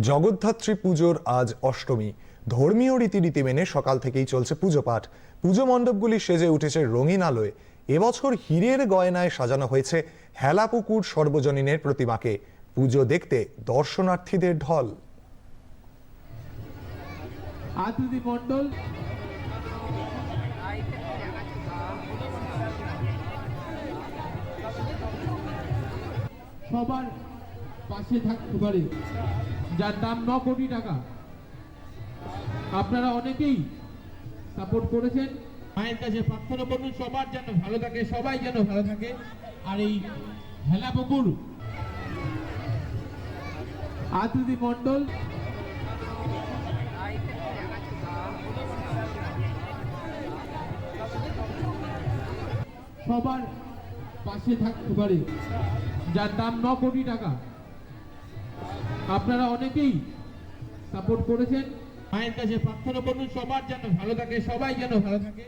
জগদ্ধাত্রী পুজোর আজ অষ্টমী। ধর্মীয় রীতিনীতি মেনে সকাল থেকেই চলছে পুজো পাঠ পুজো মণ্ডপগুলি সেজে উঠেছে রঙিন আলোয়। এবছর হীরের গয়নায় সাজানো হয়েছে হেলাপুকুর সর্বজনীনের প্রতিমাকে। পুজো দেখতে দর্শনার্থীদের ঢল। সবার পাশে থাকতে পারে যার দাম ন কোটি টাকা। আপনারা অনেকেই সাপোর্ট করেছেন। মায়ের কাছে প্রার্থনা করুন, সবার যেন ভালো থাকে, সবাই যেন ভালো থাকে। আর এই হেলা পুকুর, আদিতি মন্ডল সবার পাশে থাকতে পারে। যার দাম ন কোটি টাকা। আপনারা অনেকেই সাপোর্ট করেছেন। মায়ের কাছে প্রার্থনা করুন, সবার যেন ভালো থাকে, সবাই যেন ভালো থাকে।